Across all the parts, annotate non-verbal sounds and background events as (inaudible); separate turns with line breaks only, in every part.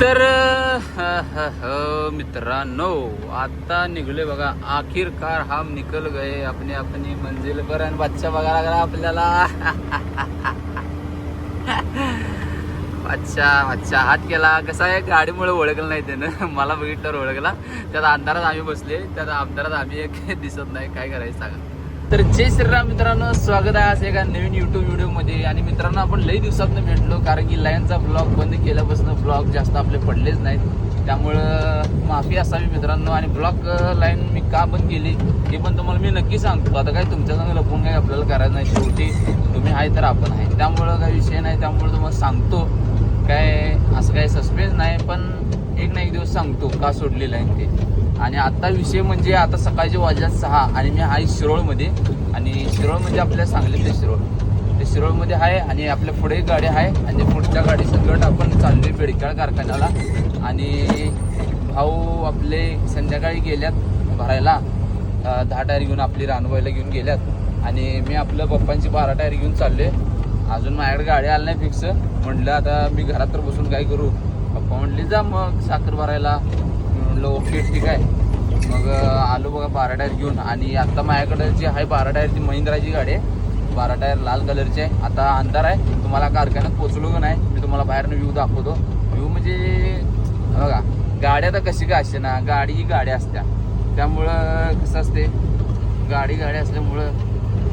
तर हो मित्रांनो आता निघले बघा. आखिरकार हम निकल गए अपने अपनी मंजिल पर आणि बच्चा बघायला लागला आपल्याला. अच्छा अच्छा हात केला. कसा आहे? गाडीमुळे ओळखलं नाही त्यानं. मला बघितल्यावर ओळखला. त्यात अंधारात आम्ही बसले त्यात अंधारात आम्ही एक दिसत नाही. काय करायचं सांगा. तर जय श्रीराम मित्रांनो स्वागत आहे आज एका नवीन युट्यूब व्हिडिओमध्ये. आणि मित्रांनो आपण लई दिवसातनं भेटलो कारण की लाईनचा ब्लॉग बंद केल्यापासून ब्लॉग जास्त आपले पडलेच नाहीत. त्यामुळं माफी असावी मित्रांनो. आणि ब्लॉग लाईन मी का बंद केली हे पण तुम्हाला मी नक्की सांगतो. आता काय तुमच्या संग लपून काय आपल्याला करायचं नाही. शेवटी तुम्ही आहे तर आपण आहे. त्यामुळं काही विषय नाही त्यामुळे तुम्हाला सांगतो. काय असं काही सस्पेन्स नाही पण एक ना एक दिवस सांगतो का सोडलेलं आहे ते. आणि आता विषय म्हणजे आता सकाळचे वाजल्यात सहा आणि मी आहे शिरोळमध्ये. आणि शिरोळ म्हणजे आपल्या सांगलीतले शिरोळ. ते शिरोळमध्ये आहे आणि आपल्या पुढे एक गाडी आहे. आणि पुढच्या गाडी सगळं आपण चाललोय बेडकाळ कारखान्याला. आणि भाऊ आपले संध्याकाळी गेल्यात भरायला. दहा टायर घेऊन आपली रानवायला घेऊन गेल्यात. आणि मी आपलं पप्पांची बारा टायर घेऊन चाललोय. अजून माझ्याकडे गाडी आली नाही फिक्स. म्हटलं आता मी घरात तर बसून काय करू? कंपाऊंडली जा मग साखर भरायला. मी ओके ठीक आहे. मग आलो बघा बारा टायर घेऊन. आणि आता माझ्याकडे जी आहे बारा टायर ती महिंद्राची गाडी आहे. बारा टायर लाल कलरची आहे. आता अंधार आहे. तुम्हाला कारखान्यात पोचलो का नाही मी तुम्हाला बाहेरनं व्ह्यू दाखवतो. व्ह्यू म्हणजे बघा गाड्या तर कशी काय असते ना गाडी ही गाडी असत्या. त्यामुळं कसं असते गाडी गाडी असल्यामुळं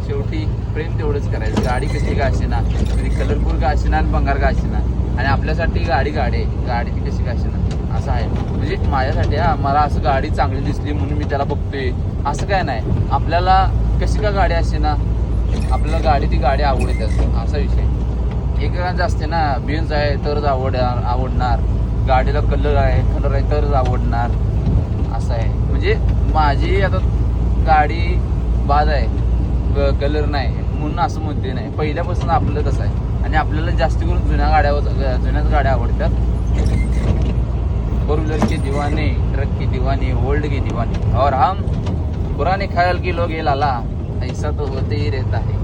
शेवटी प्रेम तेवढंच करायचं. गाडी कशी का ना कधी कलरफुल का ना आणि बंगार का ना. आणि आपल्यासाठी गाडी गाडी आहे. गाडी ती कशी का ना असं आहे. म्हणजे माझ्यासाठी हा मला असं गाडी चांगली दिसली म्हणून मी त्याला बघतोय. असं काय नाही. आपल्याला कशी का गाडी असते ना? आपल्याला गाडी ती गाडी आवडते. असते असा विषय. एकेकांचं असते ना बीन्स आहे तरच आवड आवडणार. गाडीला कलर आहे कलर आहे तरच आवडणार. असं आहे. म्हणजे माझी आता गाडी बाद आहे. कलर नाही. म्हणून असं म्हणते नाही. पहिल्यापासून आपलं कसं आहे. आणि आपल्याला जास्त करून जुन्या गाड्या जुन्याच गाड्या आवडतात. फोर व्हीलर के ट्रक के दिवाने ओल्ड के दिवाने. और हम पुराने ख्याल की लोग ये लाला ऐसा तो होते ही रहता है.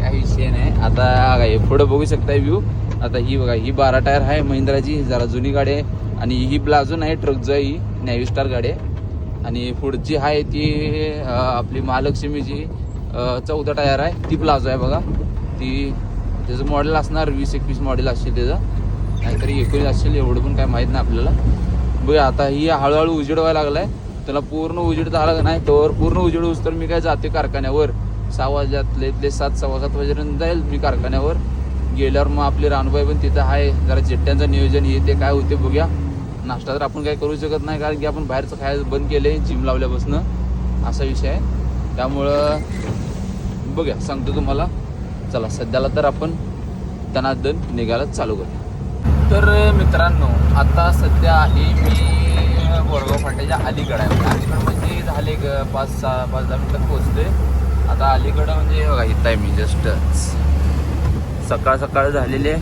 काय विषय नाही आता काय पुढं बघू शकताय व्ह्यू आता ही बघा ही बारा टायर आहे महिंद्राची जरा जुनी गाडी आहे. आणि ही प्लाझून आहे ही नॅव्ही स्टार गाडी आहे. आणि पुढची आहे ती आपली महालक्ष्मीची चौदा टायर आहे. ती प्लाझो आहे बघा. ती त्याचं मॉडेल असणार वीस एकवीस मॉडेल असेल त्याचं. नाहीतरी एकोणीस असेल एवढं पण काय माहीत नाही आपल्याला. बघा आता ही हळूहळू उजेड व्हायला लागलाय. त्याला पूर्ण उजेड झाला का नाही? तर पूर्ण उजेड होऊस तर मी काय जाते कारखान्यावर. सहा वाजल्यातले इथले सात सव्वा सात वाजेपर्यंत जाईल मी कारखान्यावर. गेल्यावर मग आपली रानबाई पण तिथं आहे. जरा चिट्ट्यांचं नियोजन हे ते काय होते बघूया. नाश्ता तर आपण काय करू शकत नाही कारण की आपण बाहेरचं खायचं बंद केले जिम लावल्यापासून. असा विषय आहे. त्यामुळं बघूया सांगतो तुम्हाला. चला सध्याला तर आपण दनादन निघायला चालू करूया. तर मित्रांनो आता सध्या आहे मी बोरगाव फाट्याच्या अलीकडे आहे. अलीकडं म्हणजे झाले ग पाच सहा पाच दहा मिनटात पोचते आता अलीकडं म्हणजे बघा इथं आहे मी जस्ट सकाळ सकाळ झालेले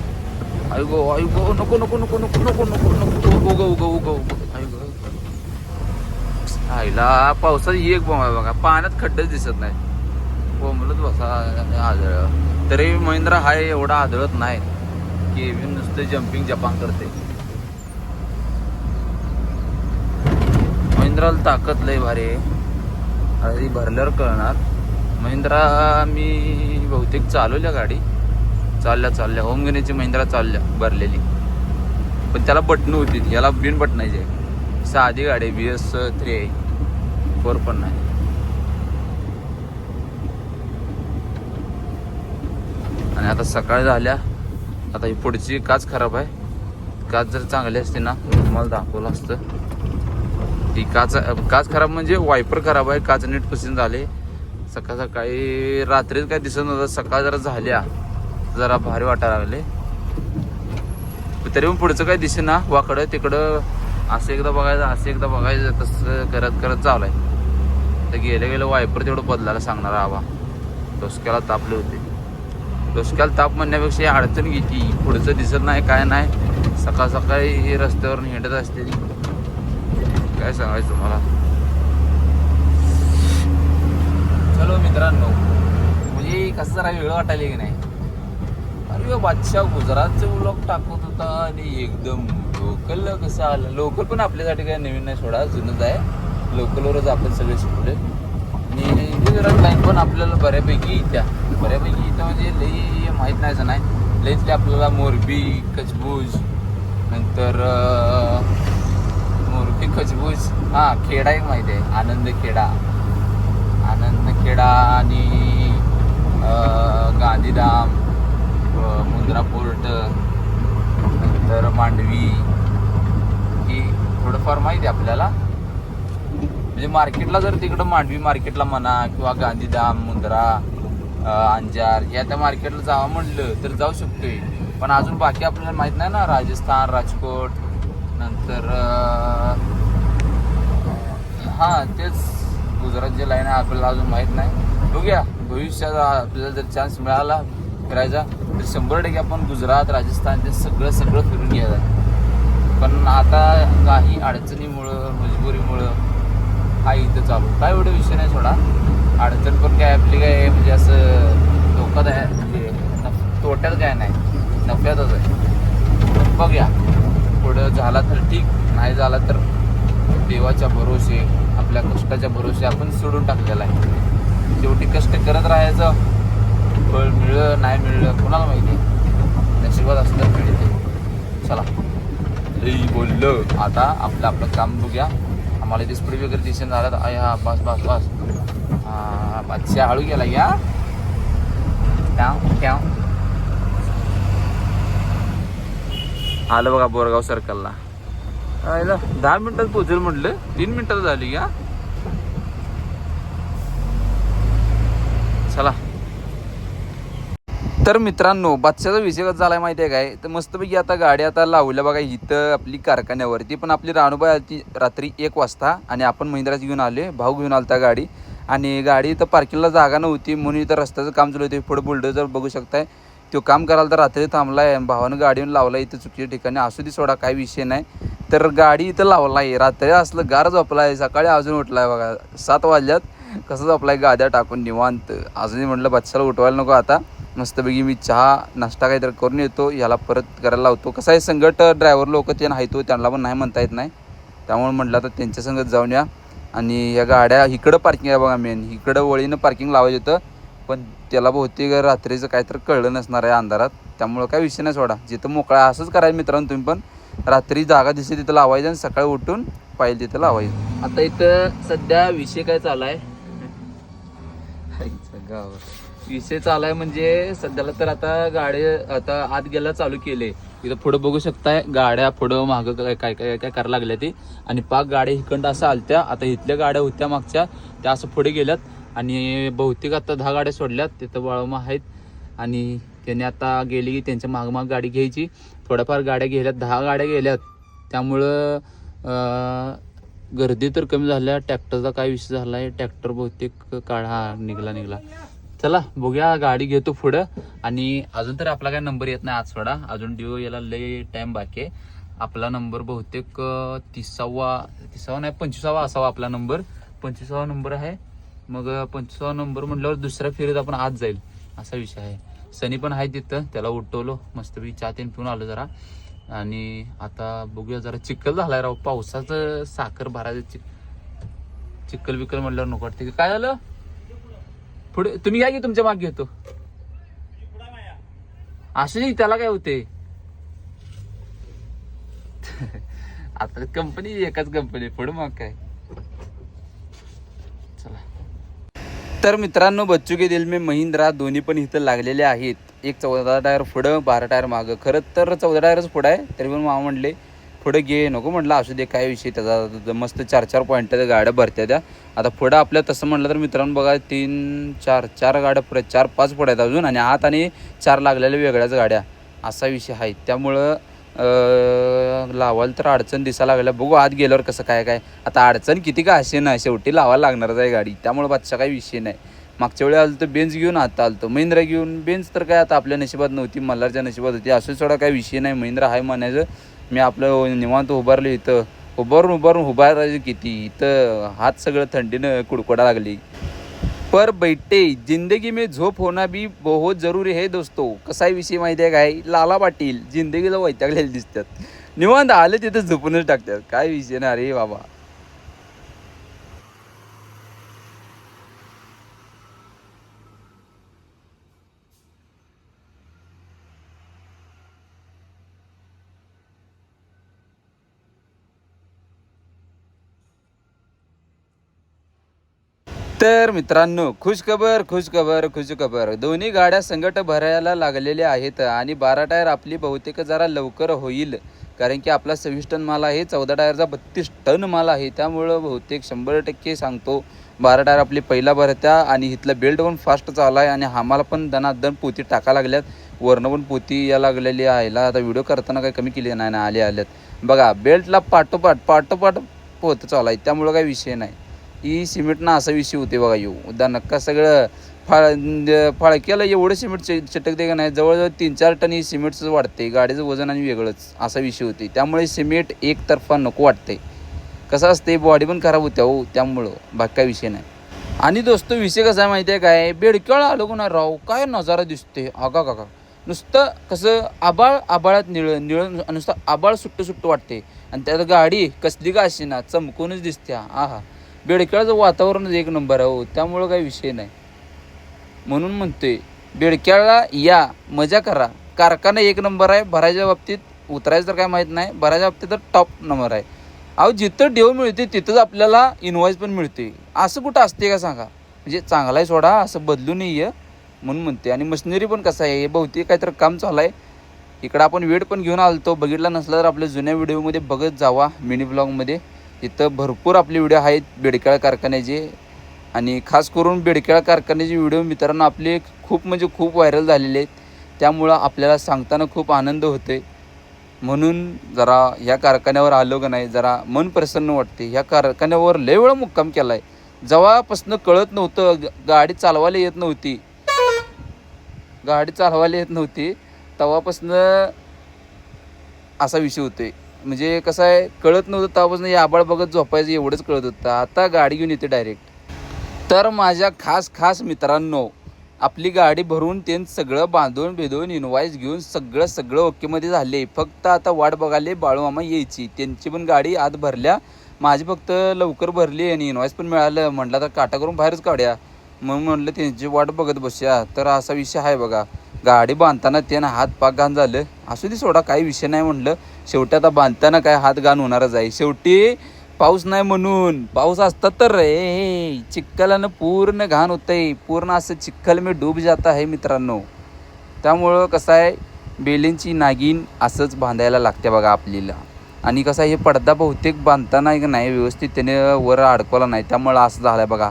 आयुगो गो नको नको नको नको नको नको नको उगो उगो उगो उग आयुगो आईला पावसात एक बोंब आहे बघा. पाण्यात खड्डच दिसत नाही. बोंबलत बसा आजळ. तरी महिंद्रा हा एवढा आदळत नाही की मी नुसतं जम्पिंग जपान करते. महिंद्राला ताकद लय भारी आहे. आता भरल्यावर कळणार. महिंद्रा मी बहुतेक चालवल्या गाडी. चालल्या चालल्या. होमगणीची महिंद्रा चालल्या भरलेली. पण त्याला बटणं होती. याला बिन बटनायची आहे साधी गाडी बी एस थ्री आहे. फोर पण नाही. आणि आता सकाळ झाल्या. आता ही पुढची काच खराब आहे. काच जर चांगली असते ना तुम्हाला दाखवलं असतं. ती काच काच खराब म्हणजे वायपर खराब आहे. काच नीट पुसून झाले. सकाळ सकाळी रात्रीच काय दिसत नव्हतं. सकाळ जरा झाल्या. जरा भारी वाटायला लागले. तरी पण पुढचं काय दिसे ना वाकडं तिकडं असं एकदा बघायचं असं एकदा बघायचं तसं करत करत चालू आहे. तर गेलं गेलं वायपर तेवढं बदलायला सांगणार हवा डोसक्याला तापले होते. डोसक्याला ताप म्हणण्यापेक्षा ही अडचण घेती. पुढचं दिसत नाही काय नाही. सकाळ सकाळी रस्त्यावर हिंडत असते. काय सांगायचं तुम्हाला? चलो मित्रांनो. म्हणजे कसं जरा वेळ वाटायला की नाही? अरे बादशाह गुजरातचे व्लॉग टाकत होता आणि एकदम लोकल कसं आलं? लोकल पण आपल्यासाठी काय नवीन नाही सोडा. जुनंच आहे. लोकलवरच आपण सगळे शिकले आणि लाईन पण आपल्याला बऱ्यापैकी येत्या बऱ्यापैकी इथं म्हणजे लई माहीत नाही असं नाही. लईतले आपल्याला मोरबी कचबूज नंतर मोरबी कचबूज हां खेडा एक आहे. आनंद खेडा. आनंद खेडा आणि गांधीधाम मुंद्रा पोर्ट नंतर मांडवी. ही थोडंफार माहिती आहे आपल्याला. म्हणजे मार्केटला जर तिकडं मांडवी मार्केटला म्हणा किंवा गांधीधाम मुंद्रा अंजार या त्या मार्केटला जावं म्हणलं तर जाऊ शकतोय. पण अजून बाकी आपल्याला माहीत नाही ना राजस्थान राजकोट नंतर हां हा तेच गुजरात जे लाईन आहे आपल्याला अजून माहीत नाही. बघूया भविष्यात आपल्याला जर चान्स मिळाला फिरायचा तर शंभर टक्के आपण गुजरात राजस्थान ते सगळं सगळं फिरून घ्यायचं पण आता काही अडचणी हा इथं चालू. काय एवढं विषय नाही सोडा. अडचण पण काय आपली काय म्हणजे असं धोकाच आहे म्हणजे तोट्यात काय नाही. नफ्यातच आहे. बघूया. पुढं झाला तर ठीक नाही झाला तर देवाच्या भरोसे आपल्या कष्टाच्या भरोसे आपण सोडून टाकलेला आहे. शेवटी कष्ट करत राहायचं. फळ मिळलं नाही मिळलं कोणाला माहिती? नशिबात असलं मिळते. चला. बोललं. आता आपलं आपलं काम बघूया. आम्हाला इथे स्पीड वगैरे दिसेन झालं तर आय हा बस बस बस. बादशा हळू गेला या. आलं बघा बोरगाव सर्कलला दहा मिनिटात पोहोचेल म्हटलं. तीन मिनिटात झाली का चला. तर मित्रांनो बादशाचा विषय कसा झालाय माहिती आहे काय? तर मस्तपैकी आता गाडी आता लावल्या बघा इथं आपली कारखान्यावरती. पण आपली राणूबाई आलती रात्री एक वाजता आणि आपण महिंद्राची घेऊन आले भाऊ घेऊन आलता गाडी. आणि गाडी इथं पार्किंगला जागा नव्हती म्हणून इथं रस्त्याचं काम चालू होते. पुढे बुलडोजर बघू शकताय. तो काम करायला तर रात्री थांबलाय भावानं गाडी येऊन लावला इथं चुकीच्या ठिकाणी. असू दे सोडा काय विषय नाही. तर गाडी इथं लावलाय. रात्री असलं गार झोपलाय सकाळी अजून उठलाय बघा. सात वाजल्यात. कसं झोपलाय? गाद्या टाकून निवांत. अजूनही म्हटलं बच्चाला उठवायला नको आता. मस्तपैकी मी चहा नाश्ता काहीतरी करून येतो. याला परत करायला लावतो. कसं आहे संगट ड्रायव्हर लोक ते नाही तो त्यांना पण नाही म्हणता येत नाही. त्यामुळे म्हटलं तर त्यांच्या संगत जाऊन या. आणि या गाड्या इकडं पार्किंग आहे बघा मेन इकडं वळीनं पार्किंग लावायचं होतं. पण त्याला बहुतेक रात्रीचं काहीतरी कळलं नसणार आहे अंधारात. त्यामुळं काय विषय नाही सोडा. जिथं मोकळा असंच करायचं मित्रांनो तुम्ही पण. रात्री जागा दिसते तिथं लावायचं आणि सकाळी उठून पाहिजे तिथं लावायचं. आता इथं सध्या विषय काय चालू आहे? (laughs) विषय चालाय म्हणजे सध्याला तर आता गाडी आता आत गेला चालू केले. इथं पुढं बघू शकताय गाड्या पुढं मागं काय काय काय काय करायला लागल्या ती. आणि पाक गाड्या हिकंड असं आलत्या आता इथल्या गाड्या होत्या मागच्या त्या असं पुढे गेल्यात. आणि बहुतेक आता दहा गाड्या सोडल्यात तिथं वळमा आहेत. आणि त्याने आता गेली की त्यांच्या मागमाग गाडी घ्यायची. थोड्याफार गाड्या गेल्यात दहा गाड्या गेल्यात. त्यामुळं गर्दी तर कमी झाल्या ट्रॅक्टरचा काय विषय झाला आहे ट्रॅक्टर बहुतेक काढा निघाला निघाला. चला बघूया गाडी घेतो पुढं. आणि अजून तर आपला काय नंबर येत नाही आज सोडा. अजून डिओ याला लय टाइम बाकी आहे. आपला नंबर बहुतेक तिसावा तिसावा नाही पंचवीसावा असावा आपला नंबर पंचवीसावा नंबर आहे. मग पंचवीसावा नंबर म्हटल्यावर दुसऱ्या फेरीत आपण आज जाईल असा विषय आहे. सनी पण आहे तिथं त्याला उठवलो. मस्तपैकी चहा तीन पिऊन आलो जरा. आणि आता बघूया जरा चिखल झालाय राव. पावसाचं साखर भरायचं चिक चिखल बिकल म्हटल्यावर नको वाटते. काय झालं? पुढे तुम्ही काय की तुमच्या मागे येतो? असं नाही त्याला काय होते? आता कंपनी एकाच कंपनी पुढे मग काय? चला. तर मित्रांनो बच्चू के दिल में महिंद्रा दोन्ही पण इथं लागलेले आहेत. एक चौदा टायर पुढं बारा टायर मागं. खरं तर चौदा टायरच पुढं आहे तरी पण मामा म्हणले पुढं घे नको म्हटलं असू दे काय विषय त्याचा. मस्त चार चार पॉईंट त्या गाड्या भरत्या त्या. आता पुढं आपल्या तसं म्हटलं तर मित्रांनो बघा तीन चार चार गाड्या पुढे चार पाच पुढे आहेत अजून आणि आत आणि चार लागलेल्या वेगळ्याच गाड्या. असा विषय आहे. त्यामुळं लावाल लावायला तर अडचण दिसायला लागल्या. बघू आत गेल्यावर कसं काय काय. आता अडचण किती का असे ना शेवटी लावायला लागणारच आहे गाडी. त्यामुळे बादशा काही विषय नाही. मागच्या वेळी आलं तर बेंच घेऊन आता आलं महिंद्रा घेऊन बेंच तर काय आता आपल्या नशिबात नव्हती मल्हारच्या नशिबात होती. असं सोडा काही विषय नाही. महिंद्रा आहे म्हणायचं. मी आपलं निवांत उभारलं इथं. उभारून उभारून उभारायचं किती? इथं हात सगळं थंडीनं कुडकुडा लागली. पर बैठे जिंदगी में झोप होना भी बहुत जरूरी है दोस्तों. कसा आहे विषय माहिती आहे काय? लाला पाटील जिंदगीला वैतागलेले दिसतात. निवांत आले तिथं झोपूनच टाकतात. काय विषय ना अरे बाबा. तर मित्रांनो खुशखबर खुशखबर खुशखबर. दोन्ही गाड्या संगट भरायला लागलेल्या आहेत आणि बारा टायर आपली बहुतेक जरा लवकर होईल. कारण की आपला सव्वीस टन माल आहे चौदा टायरचा बत्तीस टन माल आहे. त्यामुळं बहुतेक शंभर टक्के सांगतो बारा टायर आपली पहिला भरत्या आणि इथलं बेल्ट पण फास्ट चालला आहे आणि आम्हाला पण दनादन पोती टाका लागल्यात. वरनं पण पोती या लागलेली आहे. ला आता व्हिडिओ करताना काही कमी केली नाही ना आले आल्यात बघा बेल्टला पाठोपाठ पाठोपाठ पोत चालू आहे. त्यामुळं काही विषय नाही. ही सिमेंटनं असा विषय होते बघा येऊ उदा का सगळं फाळ फाळक्याला एवढं सिमेंट चटकते का नाही. जवळजवळ तीन चार टन ही सिमेंटचं वाढते. गाडीचं वजन आणि वेगळंच असा विषय होते. त्यामुळे सिमेंट एकतर्फा नको वाटते. कसं असते बॉडी पण खराब होत्या हो त्यामुळं. बाकी काय विषय नाही. आणि दोस्त विषय कसा आहे माहिती आहे काय? बेडक्याळ आलो कोणा राव? काय नजारा दिसते आगा काका नुसतं कसं आबाळ आबाळात निळ निळ नुसतं आबाळ सुट्ट सुट्ट वाटते. आणि त्यात गाडी कसली का अशी ना चमकूनच दिसते आहा. बेडक्याळचं वातावरणच एक नंबर आहे हो. त्यामुळं काही विषय नाही. म्हणून म्हणतोय बेडक्याळला या मजा करा. कारखाना एक नंबर आहे भरायच्या बाबतीत उतरायचं तर काय माहीत नाही भरायच्या बाबतीत तर टॉप नंबर आहे. अहो जिथं डेव मिळते तिथंच आपल्याला इन्व्हॉइस पण मिळते असं कुठं असते का सांगा? म्हणजे चांगला आहे सोडा असं बदलू नाही आहे म्हणून म्हणते आणि मशिनरी पण कसं आहे हे बहुतेक काहीतरी काम चालू आहे. इकडं आपण वेळ पण घेऊन आलतो बघितला नसला तर आपल्या जुन्या व्हिडिओमध्ये बघत जावा मिनी ब्लॉगमध्ये इथं भरपूर आपले व्हिडिओ आहेत बेडकाळ कारखान्याचे. आणि खास करून बेडकाळ कारखान्याचे व्हिडिओ मित्रांनो आपले खूप म्हणजे खूप व्हायरल झालेले आहेत. त्यामुळं आपल्याला सांगताना खूप आनंद होते म्हणून जरा ह्या कारखान्यावर आलो का नाही जरा मन प्रसन्न वाटते ह्या कारखान्यावर लय वेळा मुक्काम केला आहे जेव्हापासनं कळत नव्हतं गाडी चालवायला येत नव्हती. गाडी चालवायला येत नव्हती. तेव्हापासनं असा विषय होतोय. म्हणजे कसं आहे कळत नव्हतं तेव्हापासून या आबाळ बघत झोपायचं एवढंच कळत होतं. आता गाडी घेऊन येते डायरेक्ट तर माझ्या खास खास मित्रांनो आपली गाडी भरून ते सगळं बांधून बिधून इन्व्हॉइस घेऊन सगळं सगळं ओकेमध्ये झाले. फक्त आता वाट बघायला बाळूमामा यायची. त्यांची पण गाडी आत भरल्या. माझी फक्त लवकर भरली आणि इन्व्हॉइस पण मिळालं. म्हटलं तर काटा करून बाहेरच काढ्या. मग म्हटलं त्यांची वाट बघत बसूया. तर असा विषय आहे बघा. गाडी बांधताना त्यानं हात पाक घाण झालं. असू दे सोडा काही विषय नाही म्हटलं शेवटी आता बांधताना काय हात घाण होणारच आहे. शेवटी पाऊस नाही म्हणून पाऊस असतात तर रे. चिखलानं पूर्ण घाण होतंय. पूर्ण असं चिखल मी डूब जात आहे मित्रांनो. त्यामुळं कसं आहे बेलींची नागिन असंच बांधायला लागते बघा आपल्याला. आणि कसं आहे हे पडदा बहुतेक बांधताना एक नाही व्यवस्थित त्याने वर अडकवला नाही. त्यामुळं असं झालं आहे बघा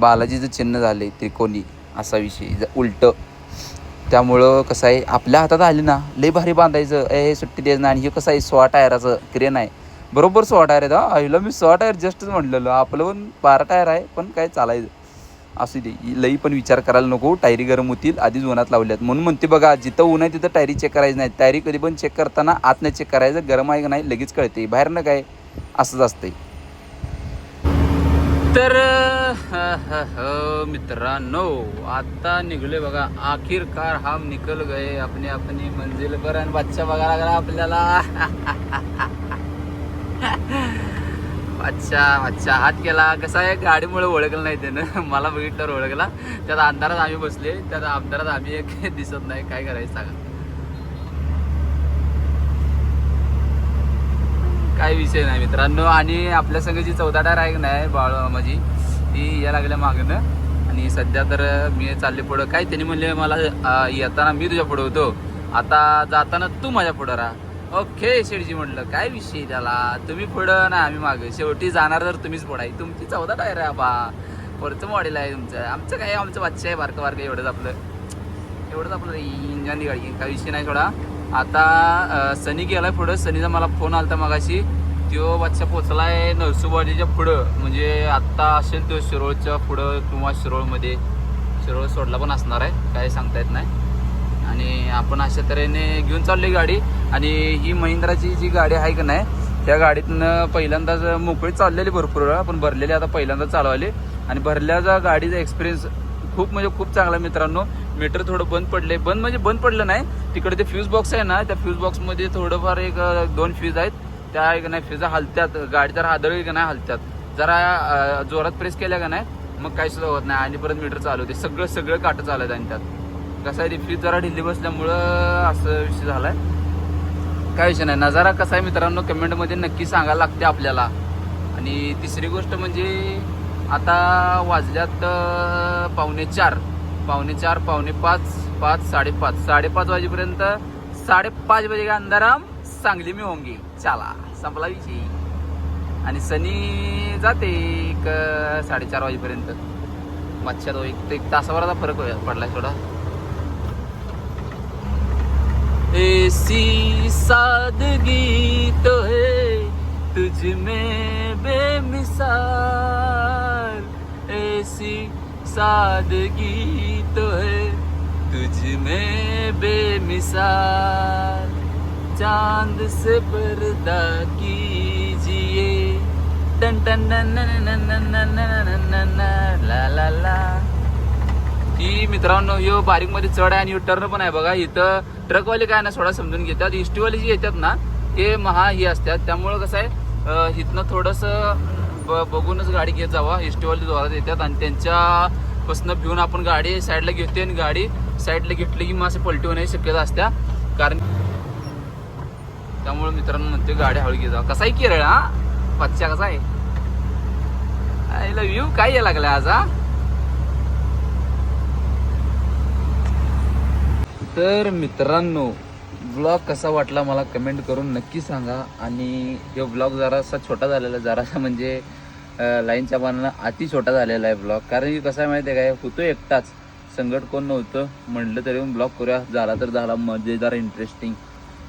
बालाजीचं चिन्ह झाले त्रिकोणी. असा विषय. उलटं. त्यामुळं कसं आहे आपल्या हातात आली ना लय भारी बांधायचं. ए हे सुट्टी द्यायचं आणि हे कसं आहे सोळा टायराचं क्रेन आहे. बरोबर सोळा टायर आहेत हा. आईला मी सोळा टायर जस्टच म्हणलेलो आपलं पण बारा टायर आहे पण काय चालायचं? असू दे लई पण विचार करायला नको. टायरी गरम होतील आधीच उन्हात लावल्यात. म्हणून म्हणते बघा जिथं ऊन आहे तिथं टायरी चेक करायची नाही. टायरी कधी पण चेक करताना आतनं चेक करायचं गरम आहे का नाही लगेच कळते बाहेरनं काय असंच असतंय. तर मित्रांनो आता निघले बघा आखिरकार हम निकल गए अपने अपनी मंजिल पर आणि बच्चा बघायला लागला आपल्याला. अच्छा अच्छा हात केला. कसा आहे? गाडीमुळे ओळखलं नाही त्यानं. मला बघितल्यावर ओळखला. त्यात अंधारात आम्ही बसले त्यात अंधारात आम्ही एक दिसत नाही. काय करायचं सांगा. काही विषय नाही मित्रांनो. आणि आपल्या संघ जी चौदा टायर आहे की नाही बाळ माझी ती या लागल्या मागणं आणि सध्या तर मी चालले पुढं. काय त्यांनी म्हणले मला येताना मी तुझ्या पुढं होतो. आता जाताना तू माझ्या पुढं राहा. ओके शेडजी म्हटलं काय विषय त्याला? तुम्ही पुढं ना आम्ही मागं. शेवटी जाणार तर तुम्हीच पुढं आहे. तुमची चौदा टायर आहे बा पुढचं मॉडेल आहे तुमचं. आमचं काय आमचं वाच्य आहे बारकं बारकं. एवढंच आपलं. एवढंच आपलं इंजन गाडी काही विषय नाही थोडा आता सनी गेलाय पुढं. सनीचा मला फोन आला तर मगाशी. तो बच्चा पोचलाय नरसुबाजीच्या पुढं. म्हणजे आत्ता असेल तो शिरोळच्या पुढं किंवा शिरोळमध्ये. शिरोळ सोडला पण असणार आहे काय सांगता येत नाही. आणि आपण अशा तऱ्हेने घेऊन चालली गाडी. आणि ही महिंद्राची जी गाडी आहे का नाही त्या गाडीतनं पहिल्यांदाच मोकळी चाललेली भरपूर वेळा पण भरलेली आता पहिल्यांदा चालवायली. आणि भरल्याचा गाडीचा एक्सपिरियन्स खूप म्हणजे खूप चांगला मित्रांनो. मीटर थोडं बंद पडले बंद म्हणजे बंद पडलं नाही. तिकडे ते फ्यूज बॉक्स आहे ना त्या फ्यूज बॉक्समध्ये थोडंफार एक दोन फ्यूज आहेत. त्या एक नाही फिजा हलत्यात गाडी जर हादळली का नाही हलत्यात? जरा जोरात प्रेस केल्या का नाही मग काही सुद्धा होत नाही. आणि परत मीटर चालू होते. सगळं सगळं काटं चालत आणि त्यात कसं आहे ती फ्रीज जरा ढिल्ली बसल्यामुळं असं विषय झालाय. काय विषय नाही. नजारा कसा आहे मित्रांनो कमेंटमध्ये नक्की सांगायला लागते आपल्याला. आणि तिसरी गोष्ट म्हणजे आता वाजल्यात पावणे चार. पावणे चार पावणे पाच पाच साडेपाच. साडेपाच वाजेपर्यंत साडेपाच बजे का अंधाराम सांगली मी होंगी चला. संपला विषय. आणि सनी जाते एक साडेचार वाजेपर्यंत. मच्छर एक एक तासाभराचा फरक पडलाय थोडा ऐसी सादगी तो है तुझ में बेमिसाल. ऐसी सादगी तो है तुझ में बेमिसाल. चांद से पर्दा ती मित्रांनो यो बारीकमध्ये चढ आहे आणि टर्न पण आहे बघा इथं ट्रकवाले काय ना सोडा समजून घेतात इष्टीवाले जी येतात ना ते महा ही असतात त्यामुळं कसं आहे इथनं थोडंसं बघूनच गाडी घेत जावा इष्टीवाले द्वारात येतात आणि त्यांच्यापासनं भिवून आपण गाडी साईडला घेतोय आणि गाडी साईडला घेतली की मग असे पलटी होण्याची शक्यता असत्या कारण त्यामुळे मित्रांनो म्हणते गाडी हळू घेत जावा कसाही केरळ हा पच्चा कसा आहे आईला व्ह्यू काय यायला लागला आज हा? तर मित्रांनो ब्लॉग कसा वाटला मला कमेंट करून नक्की सांगा. आणि हे ब्लॉग जरासा छोटा झालेला जरासा म्हणजे लाईनच्या पानानं अति छोटा झालेला आहे ब्लॉग कारण की कसं आहे माहिती आहे काय? होतो एकटाच. संकट कोण नव्हतं. म्हटलं तरी ब्लॉग करूया. झाला तर झाला. मजेदार इंटरेस्टिंग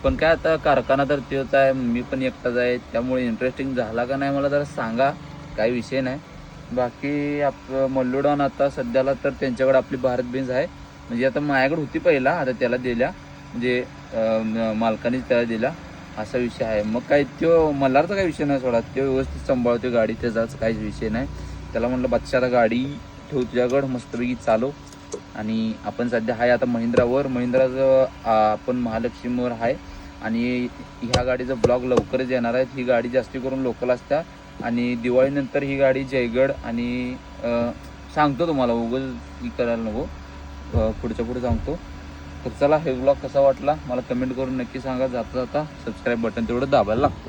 पण काय आता कारखाना तर तोच आहे. मी पण एकटाच आहे. त्यामुळे इंटरेस्टिंग झाला का नाही मला जरा सांगा. काही विषय नाही. बाकी आप मल्लोडॉन आता सध्याला तर त्यांच्याकडे आपली भारत बेंज आहे. म्हणजे आता माझ्याकडे होती पहिला आता त्याला दिल्या. म्हणजे मालकानेच त्याला दिला. असा विषय आहे. मग काय तो मल्हारचा काही विषय नाही सोडा. तो व्यवस्थित सांभाळतो गाडी त्याचाच काहीच विषय नाही. त्याला म्हटलं बच्चा आता गाडी ठेव तुझ्याकडं मस्तपैकी चालव. आणि आपण सध्या आहे आता महिंद्रावर. महिंद्राचं आपण महालक्ष्मीवर आहे. आणि ह्या गाडीचा ब्लॉग लवकरच येणार आहे ही गाडी जास्ती करून लोकल असतात आणि दिवाळीनंतर ही गाडी जयगड आणि सांगतो तुम्हाला उगाच ही करायला नको. पुढच्या पुढे सांगतो. तर चला हे ब्लॉग कसा वाटला मला कमेंट करून नक्की सांगा. जाता जाता सबस्क्राईब बटन तेवढं दाबायला लागतं.